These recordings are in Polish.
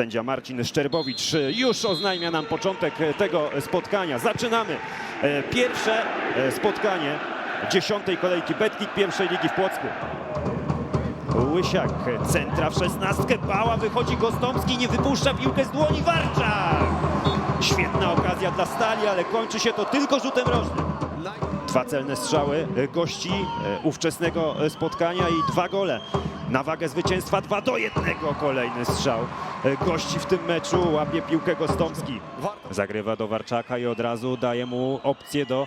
Sędzia Marcin Szczerbowicz już oznajmia nam początek tego spotkania. Zaczynamy e, pierwsze e, spotkanie dziesiątej kolejki Betlik pierwszej ligi w Płocku. Łysiak, centra w szesnastkę, Bała, wychodzi Gostomski, nie wypuszcza piłkę z dłoni Warczak. Świetna okazja dla Stali, ale kończy się to tylko rzutem rożnym. Dwa celne strzały e, gości e, ówczesnego e, spotkania i dwa gole. Na wagę zwycięstwa 2 do 1 kolejny strzał. Gości w tym meczu łapie piłkę Gostomski. Zagrywa do Warczaka i od razu daje mu opcję do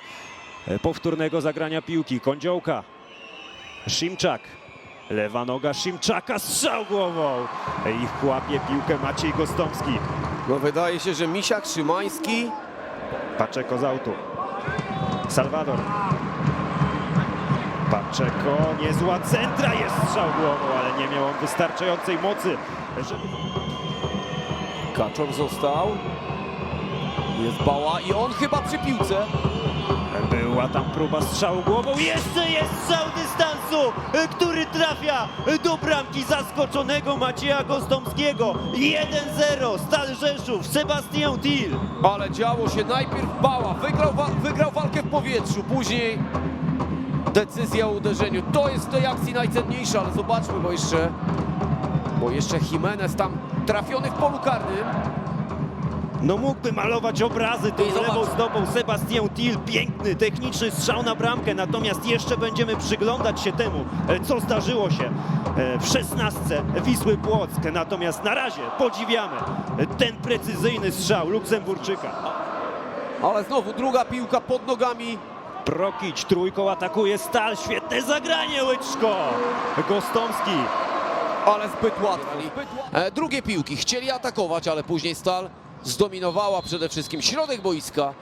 powtórnego zagrania piłki. Kądziołka. Szymczak. Lewa noga Szymczaka, strzał głową. I łapie piłkę Maciej Gostomski. No wydaje się, że Misiak, Szymański Paczeko z autu. Salwador. Paczeko, niezła centra, jest strzał głową, ale nie miał on wystarczającej mocy, żeby... Kaczor został. Jest Bała i on chyba przy piłce. Była tam próba strzału głową, jeszcze jest strzał dystansu, e, który trafia do bramki zaskoczonego Macieja Gostomskiego. 1-0, Stal Rzeszów, Sebastian Til. Ale działo się najpierw Bała. Wygrał, wa wygrał walkę w powietrzu. Później decyzja o uderzeniu. To jest w tej akcji najcenniejsze, ale zobaczmy, bo jeszcze, bo jeszcze Jimenez tam trafiony w polu karnym. No mógłby malować obrazy tą I zobacz. lewą stopą Sebastian Til, piękny, techniczny strzał na bramkę, natomiast jeszcze będziemy przyglądać się temu, e, co zdarzyło się e, w szesnastce Wisły Płock. Natomiast na razie podziwiamy e, ten precyzyjny strzał Luksemburczyka. Ale znowu druga piłka pod nogami. Prokić trójką atakuje Stal, świetne zagranie Łyczko. Gostomski ale zbyt łatwo. Drugie piłki chcieli atakować, ale później Stal zdominowała przede wszystkim środek boiska,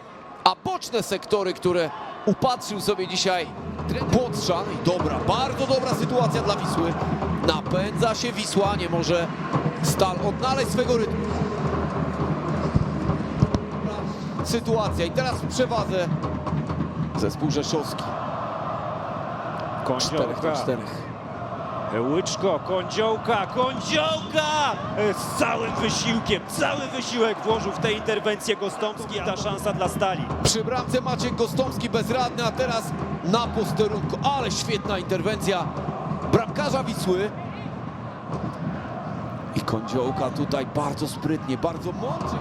a boczne sektory, które upatrzył sobie dzisiaj Płotrzan. I dobra, bardzo dobra sytuacja dla Wisły. Napędza się Wisła, nie może Stal odnaleźć swego rytmu. Sytuacja i teraz w przewadze zespół rzeszowski. 4 Kądziołka. do 4. Łyczko, kądziołka, kądziołka! E, Z całym wysiłkiem, cały wysiłek włożył w tę interwencję Gostomski. Ta szansa dla Stali. Przy bramce Maciek Gostomski bezradny, a teraz na posterunku. Ale świetna interwencja bramkarza Wisły. I Kądziołka tutaj bardzo sprytnie, bardzo mądrze.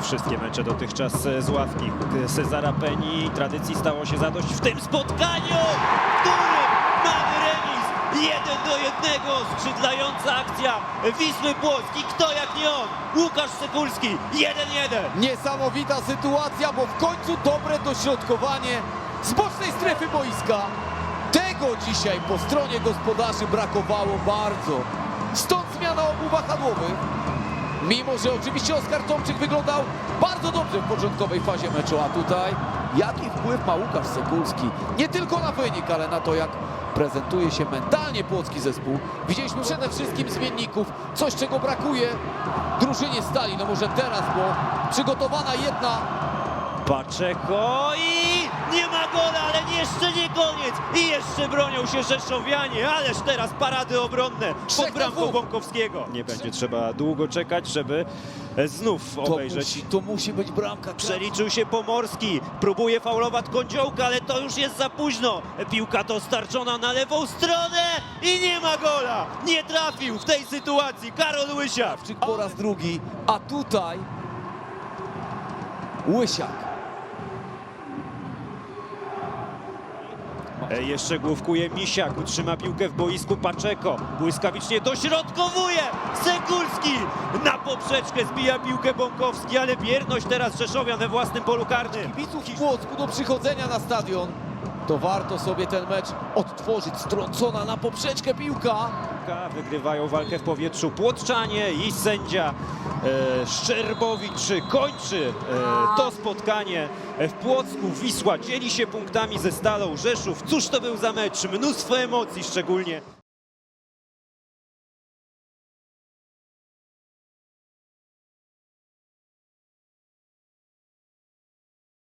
Wszystkie mecze dotychczas e, z ławki Cezara Peni. Tradycji stało się zadość w tym spotkaniu, Jeden do jednego, skrzydlająca akcja Wisły Płock i kto jak nie on, Łukasz Sekulski, 1-1. Niesamowita sytuacja, bo w końcu dobre dośrodkowanie z bocznej strefy boiska. Tego dzisiaj po stronie gospodarzy brakowało bardzo. Stąd zmiana obu wahadłowych. Mimo, że oczywiście Oskar Tomczyk wyglądał bardzo dobrze w początkowej fazie meczu, a tutaj jaki wpływ ma Łukasz Sekulski? Nie tylko na wynik, ale na to, jak prezentuje się mentalnie płocki zespół. Widzieliśmy przede wszystkim zmienników, coś czego brakuje drużynie Stali. No może teraz, bo przygotowana jedna Paczeko i nie ma gola, ale jeszcze nie koniec. I jeszcze bronią się Rzeszowianie, ależ teraz parady obronne pod bramką. Bąkowskiego. Nie będzie trzeba długo czekać, żeby e, znów To obejrzeć. musi, to musi być bramka. Przeliczył się Pomorski, próbuje faulować Kądziołka, ale to już jest za późno. Piłka dostarczona na lewą stronę i nie ma gola. Nie trafił w tej sytuacji Karol Łysiak. Krawczyk po raz drugi, a tutaj Łysiak. Jeszcze główkuje Misiak, utrzyma piłkę w boisku Paczeko. Błyskawicznie dośrodkowuje Sekulski. Na poprzeczkę zbija piłkę Bąkowski, ale bierność teraz Rzeszowian we własnym polu karnym. Kibiców w Płocku do przychodzenia na stadion. To warto sobie ten mecz odtworzyć. Strącona na poprzeczkę piłka. Wygrywają walkę w powietrzu Płotczanie i sędzia e, Szczerbowicz kończy e, to spotkanie w Płocku. Wisła dzieli się punktami ze Stalą Rzeszów. Cóż to był za mecz? Mnóstwo emocji szczególnie.